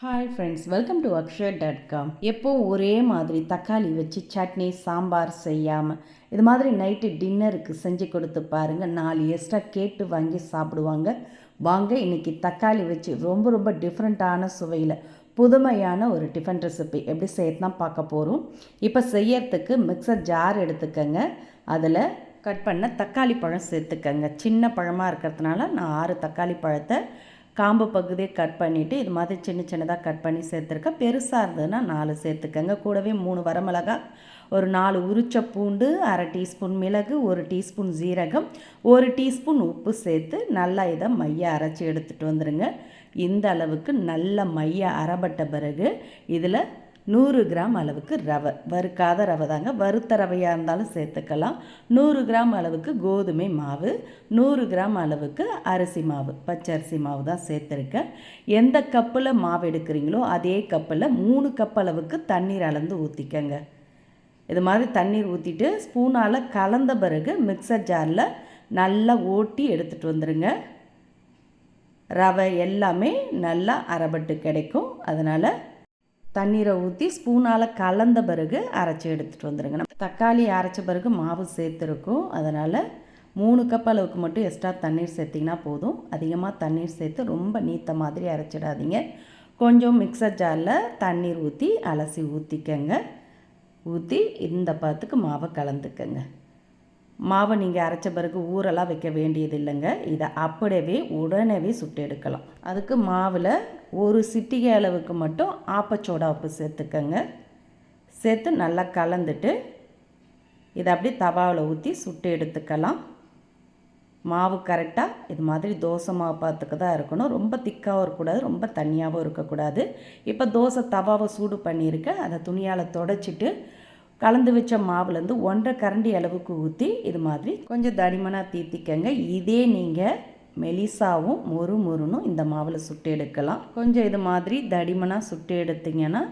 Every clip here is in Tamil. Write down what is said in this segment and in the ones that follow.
Hi friends welcome to Akshar dot com எப்போவும் ஒரே மாதிரி தக்காளி வச்சு சட்னி சாம்பார் செய்யாமல் இது மாதிரி நைட்டு டின்னருக்கு செஞ்சு கொடுத்து பாருங்கள் நாலு எக்ஸ்ட்ரா கேட்டு வாங்கி சாப்பிடுவாங்க. வாங்க இன்றைக்கி தக்காளி வச்சு ரொம்ப ரொம்ப டிஃப்ரெண்ட்டான சுவையில் புதுமையான ஒரு டிஃபன் ரெசிபி எப்படி செய்யறதுனா பார்க்க போகிறோம் இப்போ செய்யறதுக்கு மிக்சர் ஜார் எடுத்துக்கோங்க. அதில் கட் பண்ண தக்காளி பழம் சேர்த்துக்கங்க. சின்ன பழமாக இருக்கிறதுனால நான் ஆறு தக்காளி பழத்தை காம்பு பகுதியை கட் பண்ணிவிட்டு இது மாதிரி சின்ன சின்னதாக கட் பண்ணி சேர்த்துருக்கேன். பெருசாக இருந்ததுன்னா நாலு சேர்த்துக்கங்க. கூடவே மூணு வரமிளகா ஒரு நாலு உரிச்ச பூண்டு அரை டீஸ்பூன் மிளகு ஒரு டீஸ்பூன் ஜீரகம் ஒரு டீஸ்பூன் உப்பு சேர்த்து நல்லா இதை மைய அரைச்சி எடுத்துகிட்டு வந்துடுங்க இந்த அளவுக்கு நல்ல மைய அரைப்பட்ட பிறகு இதில் நூறு கிராம் அளவுக்கு ரவை. வறுக்காத ரவை தாங்க. வறுத்த ரவையாக இருந்தாலும் சேர்த்துக்கலாம். நூறு கிராம் அளவுக்கு கோதுமை மாவு. நூறு கிராம் அளவுக்கு அரிசி மாவு. பச்சரிசி மாவு தான் சேர்த்துருக்கேன். எந்த கப்பில் மாவு எடுக்கிறீங்களோ அதே கப்பில் மூணு கப் அளவுக்கு தண்ணீர் அளந்து ஊற்றிக்கங்க இது மாதிரி தண்ணீர் ஊற்றிட்டு ஸ்பூனால் கலந்த பிறகு மிக்சர் ஜாரில் நல்லா ஓட்டி எடுத்துகிட்டு வந்துடுங்க ரவை எல்லாமே நல்லா அரைபட்டு கிடைக்கும். அதனால் தண்ணீரை ஊற்றி ஸ்பூனால் கலந்த பிறகு அரைச்சி எடுத்துகிட்டு வந்துடுங்க நம்ம தக்காளி அரைச்ச பிறகு மாவு சேர்த்துருக்கோம். அதனால் மூணு கப் அளவுக்கு மட்டும் எக்ஸ்ட்ரா தண்ணீர் சேர்த்திங்கன்னா போதும். அதிகமாக தண்ணீர் சேர்த்து ரொம்ப நீத்த மாதிரி அரைச்சிடாதீங்க. கொஞ்சம் மிக்சர் ஜாரில் தண்ணீர் ஊற்றி அலசி ஊற்றிக்கங்க ஊற்றி இந்த பத்துக்கு மாவை கலந்துக்கங்க. மாவை நீங்கள் அரைச்ச பிறகு ஊரெல்லாம் வைக்க வேண்டியது இல்லைங்க இதை அப்படியே உடனே சுட்டு எடுக்கலாம். அதுக்கு மாவில் ஒரு சிட்டிகை அளவுக்கு மட்டும் ஆப்பச்சோடா உப்பு சேர்த்துக்கங்க. சேர்த்து நல்லா கலந்துட்டு இதை அப்படியே தவாவில் ஊற்றி சுட்டு எடுத்துக்கலாம். மாவு கரெக்டாக இது மாதிரி தோசை மாவு பார்த்துக்கு தான் இருக்கணும். ரொம்ப திக்காகவும் இருக்கக்கூடாது ரொம்ப தண்ணியாகவும் இருக்கக்கூடாது. இப்போ தோசை தவாவை சூடு பண்ணியிருக்கேன். அதை துணியால் தொடச்சிட்டு கலந்து வச்ச மாவுலேருந்து ஒன்றரை கரண்டி அளவுக்கு ஊற்றி இது மாதிரி கொஞ்சம் தடிமனாக தீத்திக்கங்க. இதே நீங்கள் மெலிசாவும் மொறு மொறுனும் இந்த மாவில் சுட்டு எடுக்கலாம். கொஞ்சம் இது மாதிரி தடிமனாக சுட்டு எடுத்திங்கன்னா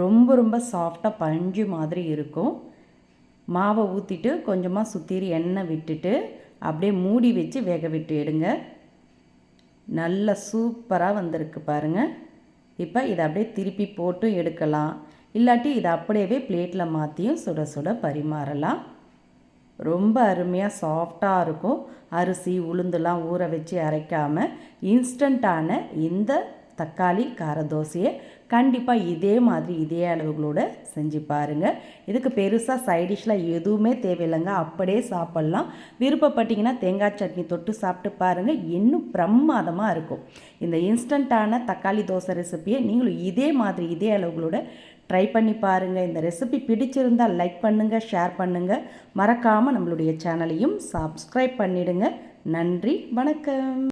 ரொம்ப ரொம்ப சாஃப்டாக பஞ்சு மாதிரி இருக்கும். மாவை ஊற்றிட்டு கொஞ்சமாக சுற்றி எண்ணெய் விட்டுட்டு அப்படியே மூடி வச்சு வேக விட்டு எடுங்க. நல்லா சூப்பராக வந்திருக்கு பாருங்கள் இப்போ இதை அப்படியே திருப்பி போட்டு எடுக்கலாம். இல்லாட்டி இதை அப்படியே பிளேட்டில் மாற்றியும் சுட சுட பரிமாறலாம். ரொம்ப அருமையாக சாஃப்டாக இருக்கும். அரிசி உளுந்துலாம் ஊற வச்சு அரைக்காமல் இன்ஸ்டண்ட்டான இந்த தக்காளி கார தோசையை கண்டிப்பாக இதே மாதிரி இதே அளவுகளோடு செஞ்சு பாருங்கள் இதுக்கு பெருசாக சைடிஷ்லாம் எதுவுமே தேவையில்லைங்க. அப்படியே சாப்பிட்லாம். விருப்பப்பட்டிங்கன்னா தேங்காய் சட்னி தொட்டு சாப்பிட்டு பாருங்கள் இன்னும் பிரமாதமாக இருக்கும். இந்த இன்ஸ்டண்ட்டான தக்காளி தோசை ரெசிப்பியை நீங்களும் இதே மாதிரி இதே அளவுகளோட ட்ரை பண்ணி பாருங்கள் இந்த ரெசிபி பிடிச்சிருந்தால் லைக் பண்ணுங்கள் ஷேர் பண்ணுங்கள் மறக்காமல் நம்மளுடைய சேனலையும் சப்ஸ்கிரைப் பண்ணிவிடுங்க நன்றி வணக்கம்.